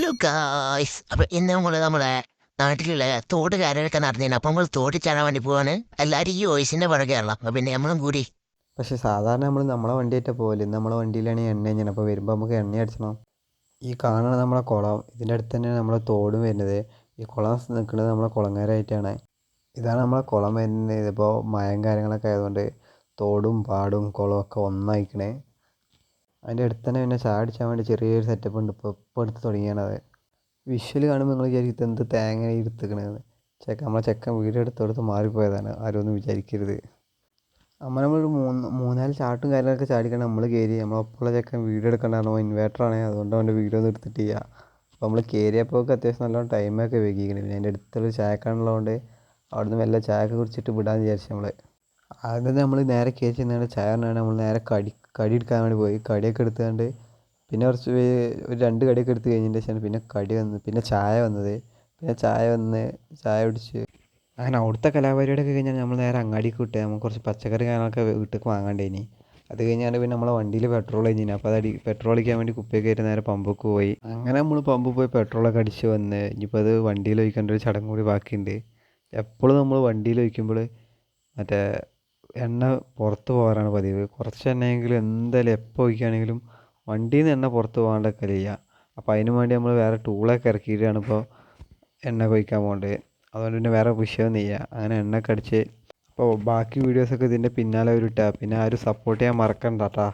Hello guys അപ്പൊ ഇന്ന് നമ്മൾ നമ്മളെ നാട്ടിലുള്ള തോട് കാര്യങ്ങളൊക്കെ നടന്നിരുന്നു അപ്പൊ നമ്മൾ തോട്ടിൽ ചാടാൻ വേണ്ടി പോവാണ്. എല്ലാരും ഈ വോയിസിന്റെ പുറകെയാണല്ലോ അപ്പൊ പിന്നെ നമ്മളും കൂടി. പക്ഷെ സാധാരണ നമ്മൾ നമ്മളെ വണ്ടിയായിട്ട് പോകൽ നമ്മളെ വണ്ടിയിലാണ് എണ്ണ കഴിഞ്ഞാൽ അപ്പോൾ വരുമ്പോൾ നമുക്ക് എണ്ണ അടിച്ചണം. ഈ കാണണ നമ്മളെ കുളം ഇതിന്റെ അടുത്ത് തന്നെയാണ് നമ്മളെ തോടും വരുന്നത്. ഈ കുളം നിൽക്കുന്നത് നമ്മളെ കുളങ്ങരായിട്ടാണ് ഇതാണ് നമ്മളെ കുളം വരുന്നത്. ഇതിപ്പോൾ മയം കാര്യങ്ങളൊക്കെ ആയതുകൊണ്ട് തോടും പാടും കുളവും ഒക്കെ ഒന്നായിക്കണേ. അതിന്റെ അടുത്ത് തന്നെ പിന്നെ ചായ വേണ്ടി ചെറിയൊരു സെറ്റപ്പ് ഉണ്ട്. ഇപ്പോൾ ഇപ്പോൾ എടുത്ത് തുടങ്ങിയാണത് വിഷ്വൽ കാണുമ്പോൾ നിങ്ങൾ വിചാരിക്കും എന്ത് തേങ്ങ ഇരുത്തുക്കണതെന്ന് ചെക്ക നമ്മളെ ചെക്കൻ വീഡിയോ എടുത്തോടത്ത് മാറിപ്പോയതാണ്. ആരും ഒന്നും വിചാരിക്കരുത്. നമ്മൾ നമ്മൾ മൂന്ന് മൂന്നാൽ ചാട്ടും കാര്യങ്ങളൊക്കെ ചാടിക്കണം നമ്മൾ കയറി നമ്മളൊപ്പമുള്ള ചെക്കൻ വീഡിയോ എടുക്കണ്ടാണ് ഇൻവേർട്ടറാണ് അതുകൊണ്ട് അവന്റെ വീഡിയോ ഒന്നും എടുത്തിട്ടില്ല. അപ്പോൾ നമ്മൾ കയറിയപ്പോൾ അത്യാവശ്യം നല്ലോണം ടൈമൊക്കെ വൈകിക്കണം പിന്നെ അതിന്റെ അടുത്തുള്ള ചായക്കാണുള്ളതുകൊണ്ട് അവിടുന്ന് മെല്ലെ ചായയൊക്കെ കുടിച്ചിട്ട് വിടാമെന്ന് വിചാരിച്ചു നമ്മൾ ആദ്യം നമ്മൾ നേരെ കയറി ചെന്നാണ് ചായ പറഞ്ഞാണ് നമ്മൾ നേരെ കടി കടി എടുക്കാൻ വേണ്ടി പോയി. കടിയൊക്കെ എടുത്തുകൊണ്ട് പിന്നെ കുറച്ച് ഒരു രണ്ട് കടിയൊക്കെ എടുത്ത് കഴിഞ്ഞതിന്റെ ശേഷമാണ് പിന്നെ കടി വന്ന് പിന്നെ ചായ വന്നത്. പിന്നെ ചായ വന്ന് ചായ കുടിച്ച് അങ്ങനെ അവിടുത്തെ കലാപരിപാടിയൊക്കെ കഴിഞ്ഞാൽ നമ്മൾ നേരെ അങ്ങാടിക്ക് വിട്ട് നമുക്ക് കുറച്ച് പച്ചക്കറി കാര്യങ്ങളൊക്കെ വീട്ടിലേക്ക് വാങ്ങാണ്ടേനി. അത് കഴിഞ്ഞാൽ പിന്നെ നമ്മളെ വണ്ടിയിൽ പെട്രോൾ കഴിഞ്ഞിന്. അപ്പോൾ അത് പെട്രോൾ അടിക്കാൻ വേണ്ടി കുപ്പിയൊക്കെ കയറി നേരെ പമ്പൊക്കെ പോയി. അങ്ങനെ നമ്മൾ പമ്പ് പോയി പെട്രോളൊക്കെ അടിച്ച് വന്ന് ഇനിയിപ്പോൾ അത് വണ്ടിയിൽ ഒഴിക്കേണ്ട ഒരു ചടങ്ങ് കൂടി ബാക്കിയുണ്ട്. എപ്പോഴും നമ്മൾ വണ്ടിയിൽ ഒഴിക്കുമ്പോൾ മറ്റേ എണ്ണ പുറത്ത് പോകാറാണ് പതിവ്. കുറച്ച് എണ്ണയെങ്കിലും എന്തായാലും എപ്പോൾ ഒഴിക്കുകയാണെങ്കിലും വണ്ടിയിൽ നിന്ന് എണ്ണ പുറത്ത് പോകാണ്ട് ചെയ്യുക. അപ്പോൾ അതിന് വേണ്ടി നമ്മൾ വേറെ ടൂളൊക്കെ ഇറക്കിയിട്ടാണ് ഇപ്പോൾ എണ്ണ കൊയ്ക്കാൻ പോകേണ്ടത്. അതുകൊണ്ട് പിന്നെ വേറെ വിഷയമൊന്നും ഇല്ല. അങ്ങനെ എണ്ണയൊക്കെ അടിച്ച് അപ്പോൾ ബാക്കി വീഡിയോസൊക്കെ ഇതിന്റെ പിന്നാലെ ഒരു ഇട്ടാ പിന്നെ ആരും സപ്പോർട്ട് ചെയ്യാൻ മറക്കണ്ട കേട്ടാ